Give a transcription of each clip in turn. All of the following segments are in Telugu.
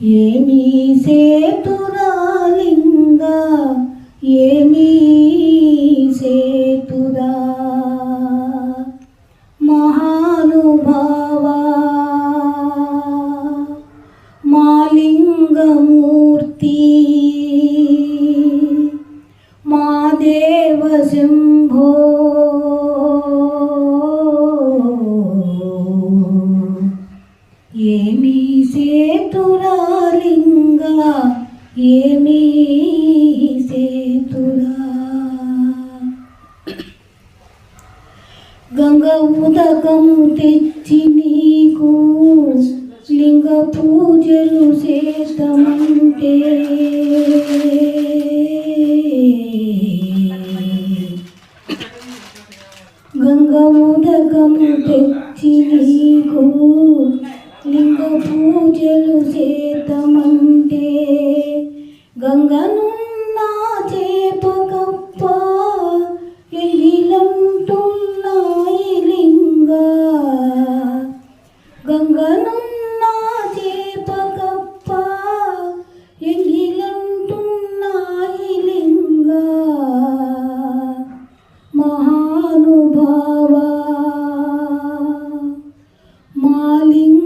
ఏమీ సేతురాలింగ ఏమీ ఏమీ సేతురా గంగ ఉదకము తెచ్చి నీకు లింగ పూజలు చేతమంటే గంగ ఉదకము తెచ్చి నీకు లింగ పూజలు చేతమంటే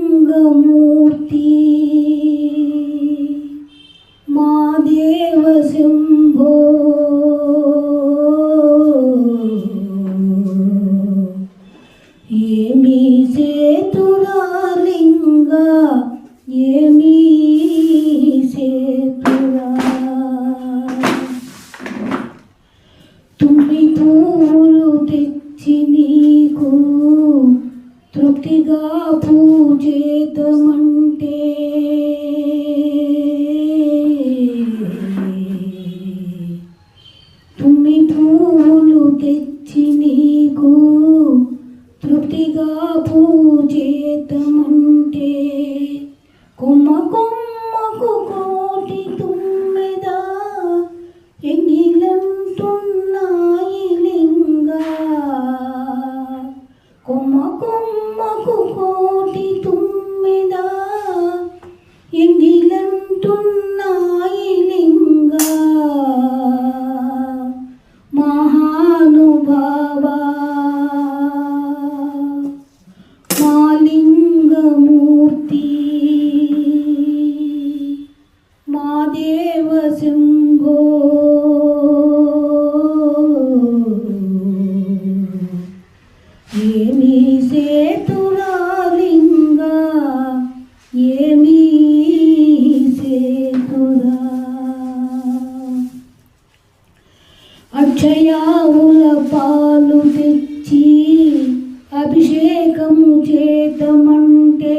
మహాలింగమూర్తి మా దేవ శంభో ఏమీ సేతురాలింగ ఏమి సేతురా తుమ్మి పూలు తెచ్చు తృప్తిగా పూజేతమంటే అక్షయావుల పాలు తెచ్చి అభిషేకము చేతమంటే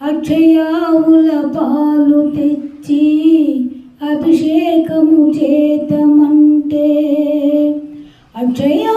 అక్షయావుల పాలు తెచ్చి అభిషేకము చేతమంటే అక్షయా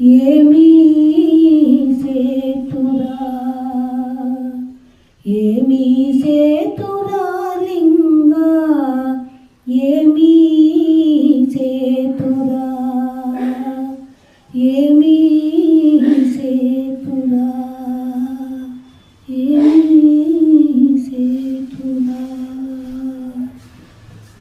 ఏమీ సేతురా